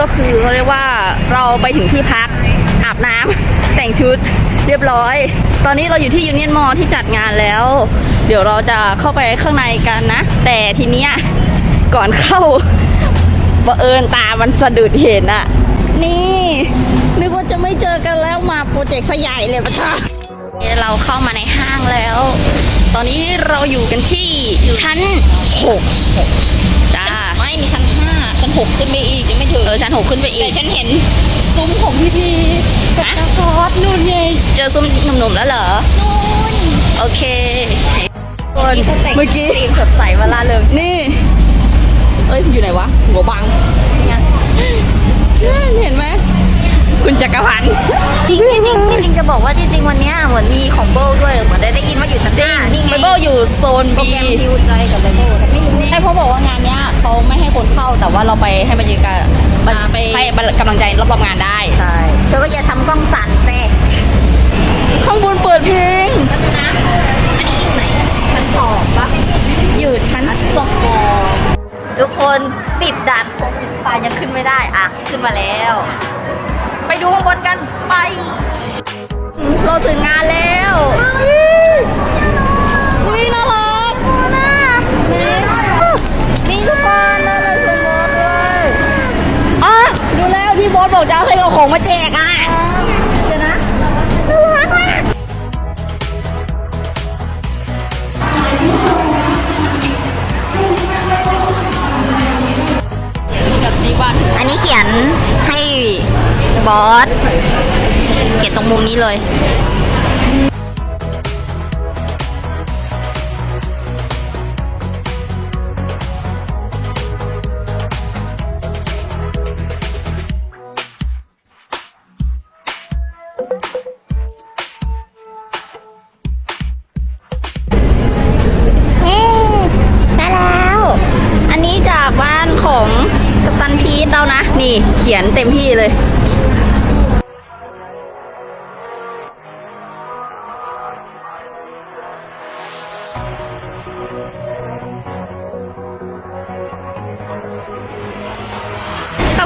ก็คือเขาเรียกว่าเราไปถึงที่พักอาบน้ำแต่งชุดเรียบร้อย ตอนนี้เราอยู่ที่ยูเนียนมอที่จัดงานแล้ว เดี๋ยวเราจะเข้าไปข้างในกันนะ แต่ทีเนี้ยก่อนเข้าบังเอิญตามันสะดุดเห็นอะนี่ นึกว่าจะไม่เจอกันแล้วมาโปรเจกต์ซะใหญ่เลยปะท่าเราเข้ามาในห้างแล้ว ตอนนี้เราอยู่กันที่ชั้น 6 ม่มีชั้นห้าชั้นหกขึ้นไปอีกยังไม่ถึงเออชั้นหกขึ้นไปอีแต่กฉันเห็นซุ้มของพี่พีฮะซอสนู่นไงเจอซุ้มหนุ่มๆแล้วเหรอนู่นโอเคคนเขาแต่งเมื่อกี้ธีมสดใสเวลาเริงนี่ เอ้ยอยู่ไหนวะหัวบังเนี่ยเห็นไหม คุณจักรพันธ์จริงจริงจริงจะบอกว่าจริงๆวันเนี้ยเหมือนมีของเบิลด้วยเหมือนได้ได้ยินว่าอยู่ชั้นห้านี่ไงไบเบิลอยู่โซนโปรบีแกรมดิวใจกับไบเบิลแต่ไม่รู้ใช่เพราะบอกว่างานเนี้ยเขาไม่ให้คนเข้าแต่ว่าเราไปให้บรรยากาศอ่าไปให้กำลังใจรอบๆงานได้ใช่เธอก็อย่าทำกล้องสั่นแซ่ข้างบนเปิดเพลงนะอันนี้อยู่ไหนชั้นสองปะอยู่ชั้นสองทุกคนติดด่านโควิดไปยังขึ้นไม่ได้อะขึ้นมาแล้วไป ดูข้างบนกันไป เราถึงงานแล้วอุ้ยน่ารักน่านี่นี่ทุกคนน่ารักสมบูรณ์เลยอะดูแล้วที่บอสบอกจะเอาให้เอาของมาแจกอะ บอส เขียนตรงมุมนี้เลย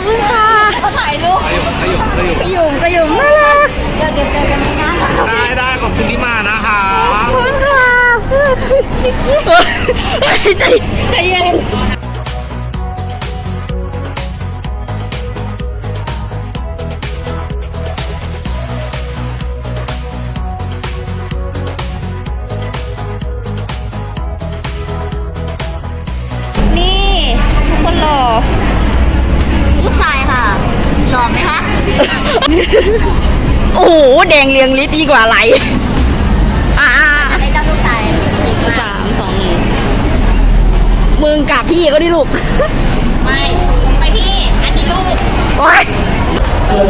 คุณค่ะเขาถ่ายรูปขยุมขยุมน่ารักได้ได้ขอบคุณที่มานะคะขอบคุณค่ะใจ โอ้โห แดงเรียงลิตรดีกว่าไหลอ่าอันนี้เจ้าลูกชายสามสองหนึ่งมึงกับพี่ก็ดิลูก ไม่ไม่พี่ อันนี้ลูก โอ๊ยที่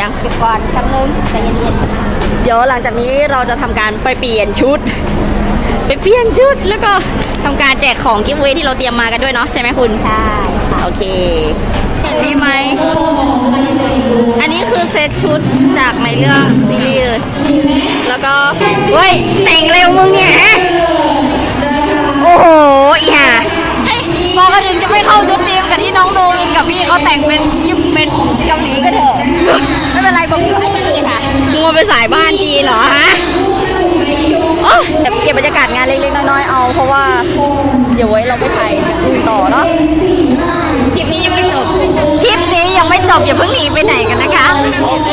ยังเก็บก่อนคำนึงใจเย็นเดี๋ยวหลังจากนี้เราจะทำการไปเปลี่ยนชุด ไปเปลี่ยนชุดแล้วก็ทำการแจกของกิฟต์เวที่เราเตรียมมากันด้วยเนาะใช่ไหมคุณๆใช่โอเคเห็นดีไหม อันนี้คือเซตชุดจากในเรื่องซีรีส์เลย แล้วก็เฮ้ย แต่งเร็วมึงเนี่ยฮะโอ้โหอีห่าบอกกันถึงจะไม่เข้าชุดทีม กับที่น้องโดมินกับพี่เขาแต่งเป็นยิปเป็นเกาหลีก็เถอะไม่เป็นไรบอกอยู่ให้ดีค่ะมึงมาเป็นสายบ้านจีนเหรอฮะโอ้เก็บบรรยากาศงานเล็กๆน้อยๆเอาเพราะะว่าเดี๋ยวไว้เราไปถ่ายอื่นต่อเนาะทริปนี้ยังไม่จบทริปนี้ยังไม่จบอย่าเพิ่งหนีไปไหนกันนะคะโอเค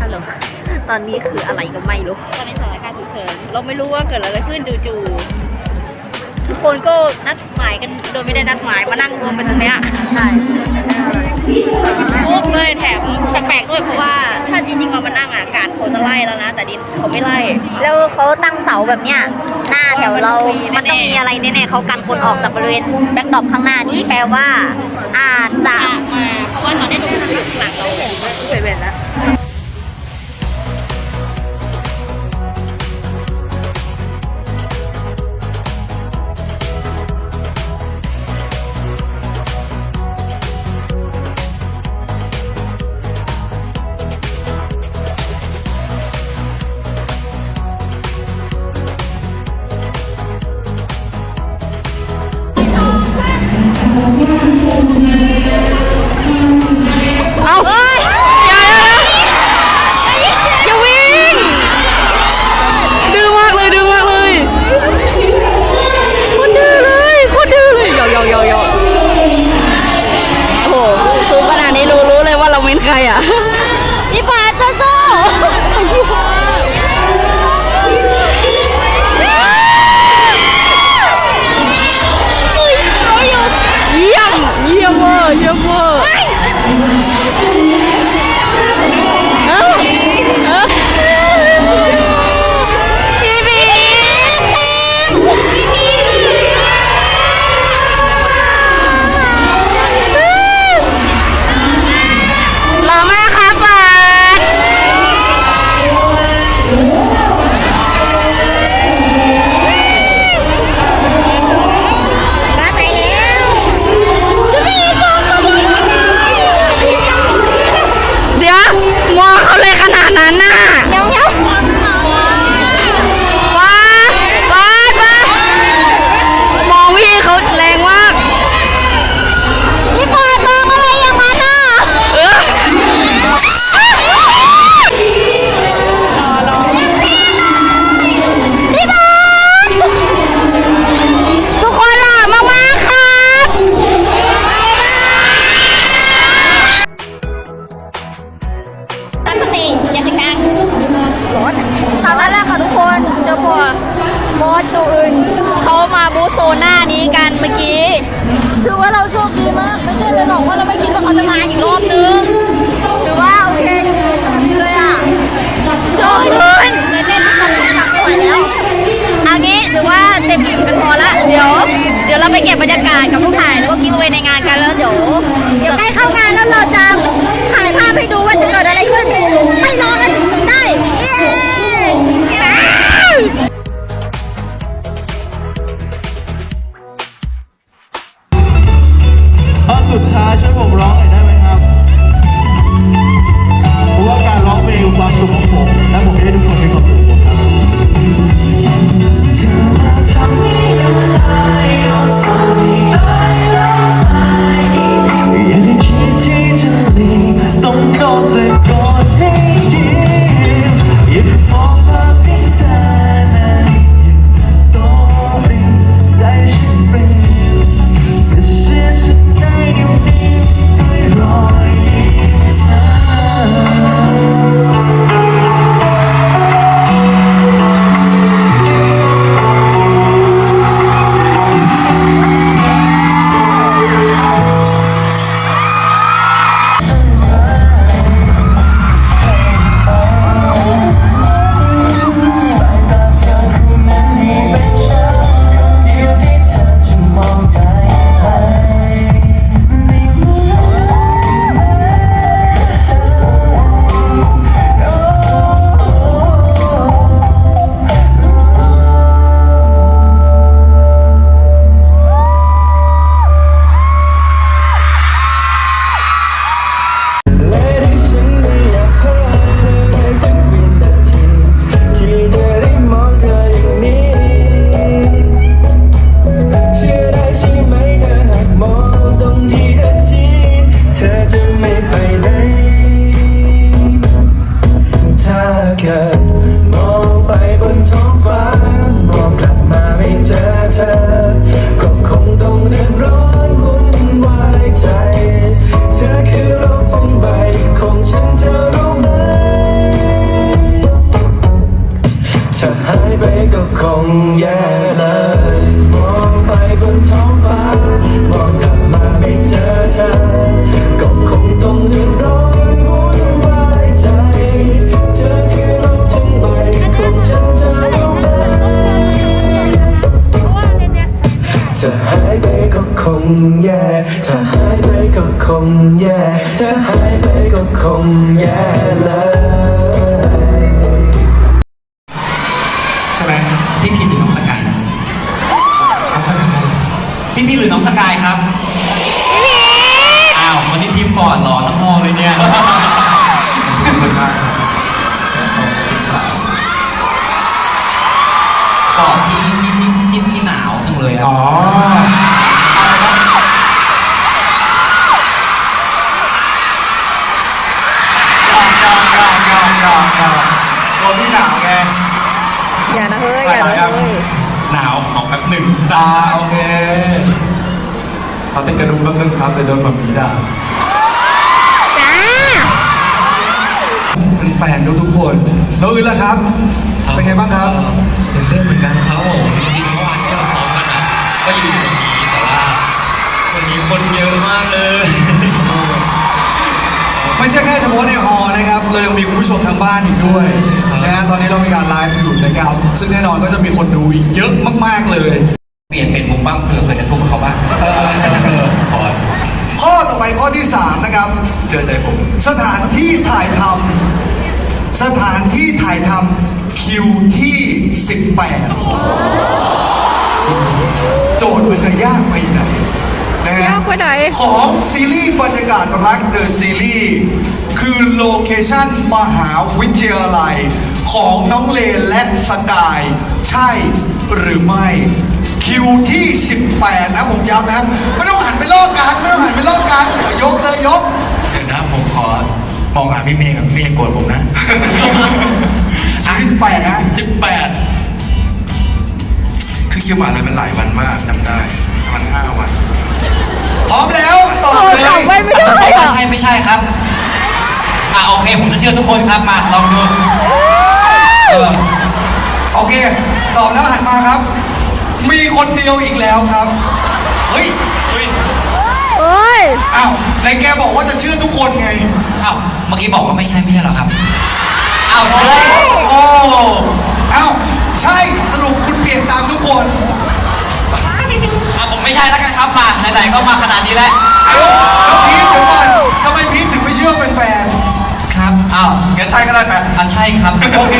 ฮัลโหล ตอนนี้คืออะไรก็ไม่รู้ตอนนี้สถานการณ์ฉุกเฉินเราไม่รู้ว่าเกิดอะไรขึ้นจู่ๆทุกคนก็นัดหมายกันโดยไม่ได้นัดหมายมานั่งรวมกันตรงเนี้ยใช่ปุ๊บเลยแถมแปลกๆด้วยเพราะว่าถ้าจริงๆเรามานั่งอะการเขาจะไล่แล้วนะ แต่ดิเขาไม่ไล่แล้วเขาตั้งเสาแบบเนี้ยหน้าแถวเรา มันต้องมีอะไรแน่ๆเขากันคนออกจากบริเวณแบ็คดรอปข้างหน้านี้แปลว่าอาจจะจะมาเพราะว่าตอนนี้ดูหลังเราเห็นเห็นเห็นแล้ว บรรยากาศกับลูกถ่า จ้าแฟนๆทุกๆคนน้องอื่นล่ะครับ เป็นไงบ้างครับตื่นเต้นเหมือนกันครับผมจริงๆเมื่อวานที่เราซ้อมกันอะก็อยู่ตรงนี้แต่ว่าวันนี้คนเยอะมากเลย ไม่ใช่แค่เฉพาะในฮอลล์นะครับ เรายังมีคุณผู้ชมทางบ้านอีกด้วยนะฮะตอนนี้เรามีการไลฟ์อยู่นะครับ ซึ่งแน่นอนก็จะมีคนดูอีกเยอะมากๆเลย เปลี่ยนเป็นมุมบ้างเผื่อเผื่อจะทุบกับเขาบ้างพอ ข้อต่อไปข้อที่3นะครับ เชื่อใจผมสถานที่ถ่ายทำสถานที่ถ่ายทำคิวที่ 18 โจทย์มันจะยากไปไหนนะฮะยากไปไหน ของซีรีส์บรรยากาศรักเดอะซีรีส์คือโลเคชั่นมหาวิทยาลัย ของน้องเลนและสกาย ใช่หรือไม่ คิวที่ 18 นะผมย้ำนะไม่ต้องหันไปลอกกันไม่ต้องหันไปลอกกันเดี๋ยวยกเลยยก เดี๋ยวนะผมขอมองหาพี่เมย์กับพี่เมย์โกรธผมนะ คิวที่ 18 นะสิบแปดคือคิวมาเลยมันหลายวันมากจำได้มันห้าวัน พร้อมแล้วตอบเออเลยตอบไม่ได้ไม่อะใช่ไม่ใช่ครับ อะโอเคผมจะเชื่อทุกคนครับมาลองดูเออโอเค ตอบแล้วหันมาครับ มีคนเดียวอีกแล้วครับเฮ้ยเฮ้ย เอ้ย อ้าวไหนแกบอกว่าจะเชื่อทุกคนไง อ้าวเมื่อกี้บอกว่าไม่ใช่ไม่ใช่เหรอครับ อ้าวใช่โอ้เอ้าใช่ สรุปคุณเปลี่ยนตามทุกคน อะผมไม่ใช่แล้วกันครับมาไหนๆก็มาขนาดนี้แล้วเอ้าแล้วพีทเดี๋ยวก่อนทำไมพีทถึงไม่เชื่อเป็นแฟน ครับอ้าวงั้นใช่ก็ได้ไหมอะใช่ครับ โอเค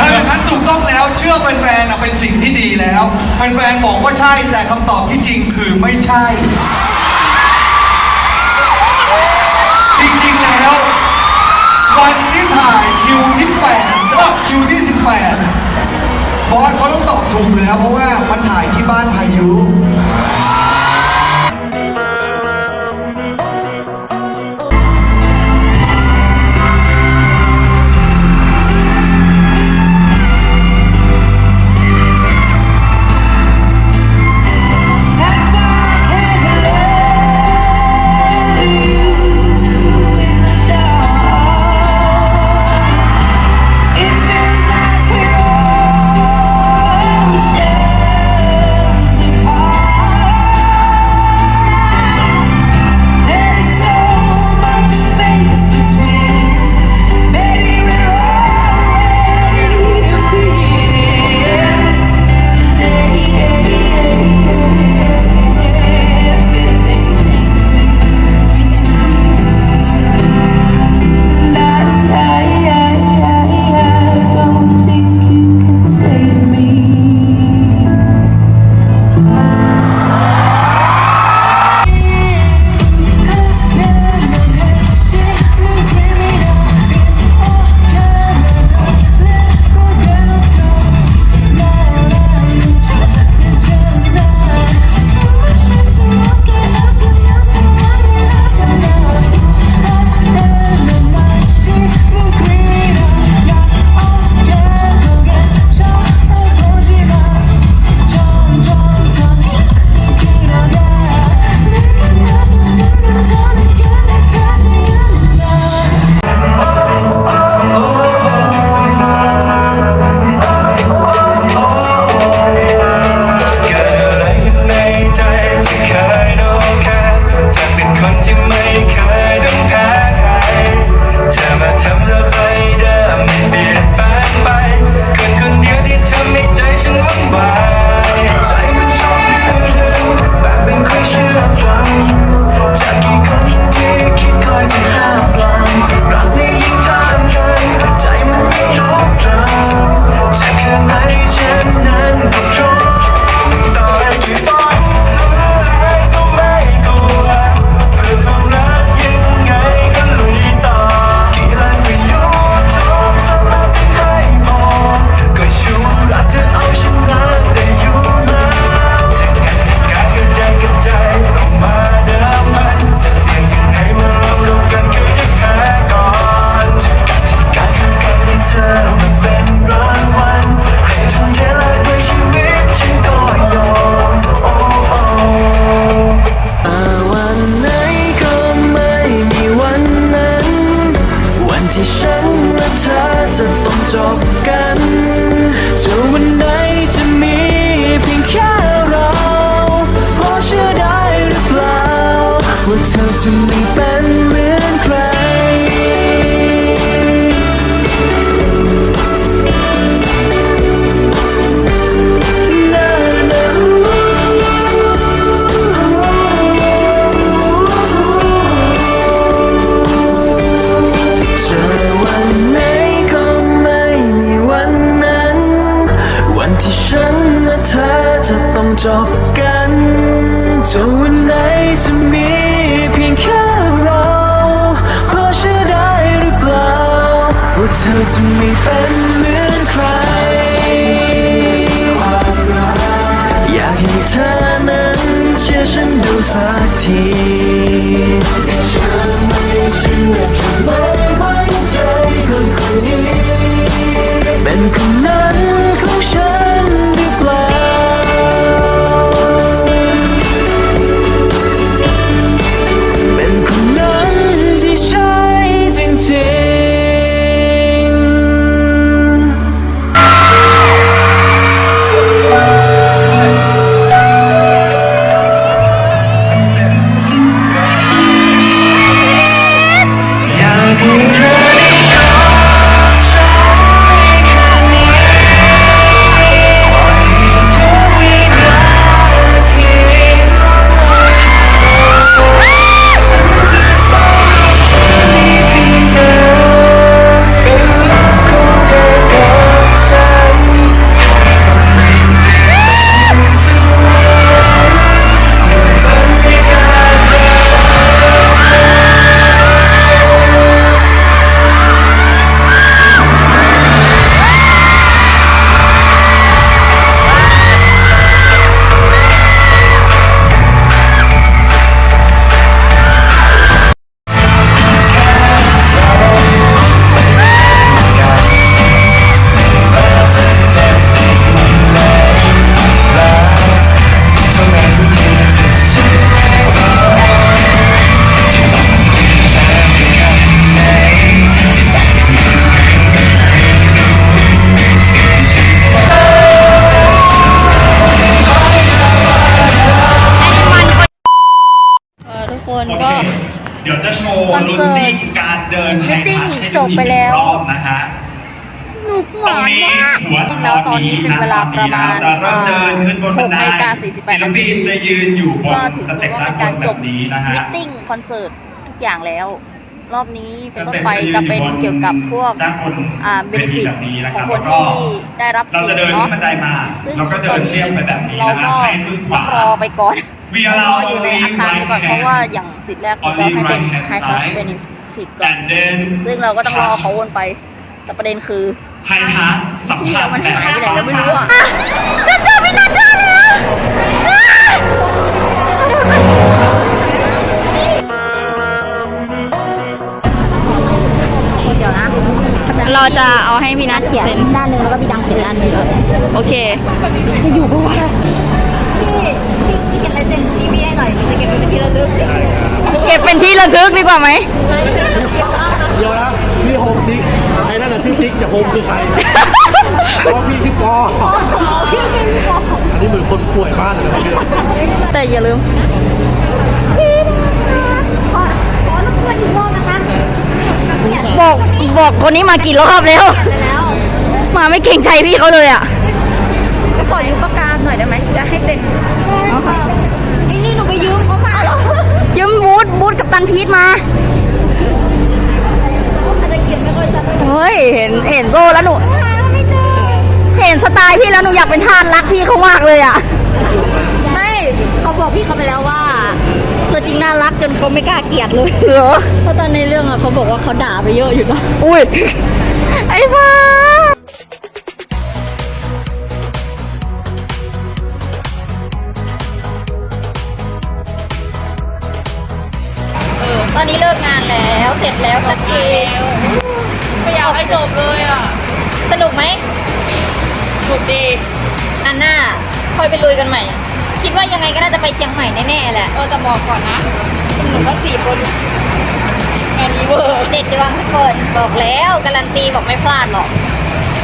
ถ้าอย่างนั้นถูกต้องแล้วเชื่อเป็นแฟนอะเป็นสิ่งที่ดีแล้วแฟนๆบอกว่าใช่แต่คำตอบที่จริงคือไม่ใช่ จริงๆแล้ว วันที่ถ่ายคิวที่แปดก็คิวที่สิบแปดบอสเขาต้องตอบถูกอยู่แล้วเพราะว่ามันถ่ายที่บ้านพายุ จะไม่เป็นเหมือนใคร อยากให้เธอนั้นเชื่อฉันดูสักที โชว์คอนลุ้นเสิร์ตติ้งการเดินไฮมิทติ้งทัชให้จดูบอีกไปหนึ่แล้งวรอบนะฮะ หนุกหตรวางนนี้มากหัวจริงแล้วตอนนี้เป็นเวลาประมาณจะเริ่มเดินขึ้นบนบันได 6นาฬิกา48นาทีศิลปินจะยืนอยู่บนก็ถือสเต็ปว่าด้าเป็นนบการนจแบบบนี้นะฮะ มิทติ้งคอนเสิร์ตทุกอย่างแล้ว รอบนี้เป็นต้นไปจะเป็นเกี่ยวกับพวกด้านบนอ่าเบนฟิตแบบนี้นะขคอรังบคนแล้วก็ที่ได้รับเราสิทจะธิ์เดินขึ้เนาะนบันไดมาซึ่งแล้วก็เดินเรียบไปแบบนี้เรานะก็ฮะใช้มือขต้อวางรอไปก่อน We ร allow ออยู่ในอาคารไปก่อน only เพราะว่า right อย่างสิทธิ์แรกเขาจะให้เป็น Only right hand High Class side Benefit ก่อน and then ซึ่งเราก็ต้องรอเขาวนไป แต่ประเด็นคือไฮทัชสัมที่ผัสเรามันแบบหายไปไหนก็ไม่รู้อะจะเจอพี่นัทได้แล้วเดี๋ยวนะเราจะเอาให้พี่นัทเขียนเซ็นด้านหนึ่งแล้วก็พี่ดังเขียนด้านหนึ่งโอเคพี่พี่เขียนลาย เซ็นตรงนี้พี่ให้หน่อยมันจะเก็บเป็นที่ระลึกเก็บเป็นที่ระทึกดีกว่าไหม เดี๋ยวนะพี่โฮมซิกไอ้นั่นน่ะชื่อซิกแต่โฮมคือใครเพราะว่าพี่ชื่อปออันนี้เหมือนคนป่วยบ้านเลยนะพี่แต่อย่าลืม ขอขอรบกวนอีกรอบนะคะเนี่ยบอกบอกคนนี้มากี่รอบแล้ว ไปแล้วมาไม่เก่งใจพี่เขาเลยอะ จะขอยืมปากกาหน่อยได้ไหมจะให้เซ็น บูธกับตันพีทมาอาจจะเขียนไม่ค่อยชัดเลยเฮ้ยเห็นเห็นโซ่แล้วหนูหาไม่เจอเห็นสไตล์พี่แล้วหนูอยากเป็นทาสรักพี่เขามากเลยอะไม่เขาบอกพี่เขาไปแล้วว่า ตัวจริงน่ารักจนเขาไม่กล้าเกลียดเลยเหรอเพราะตอนในเรื่องอะเขาบอกว่าเขาด่าไปเยอะอยู่นะอุ้ยไอ้ฟ้าี่เลิกงานแล้วเสร็จแล้วสักทีไม่อยากให้จบเลยอะ สนุกไหมสนุกดีอันหน้าคอยไปลุยกันใหม่ คิดว่ายังไงก็น่าจะไปเชียงใหม่แน่ๆแหละเออแต่บอกก่อนนะหนุ่มทั้งสี่คนงานนี้เวอร์เด็ดดวงทุกคนบอกแล้วการันตีบอกไม่พลาดหรอก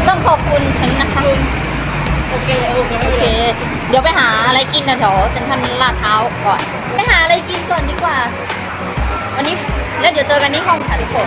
ต้องขอบคุณฉันนะคะโอเคโอเค เดี๋ยวไปหาอะไรกินนะเดี๋ยวเซ็นทรัลลาดเท้าก่อน ไปหาอะไรกินก่อนดีกว่าันนี้แล้วเดี๋ยวเจอกันที่ห้องค่ะทุกคน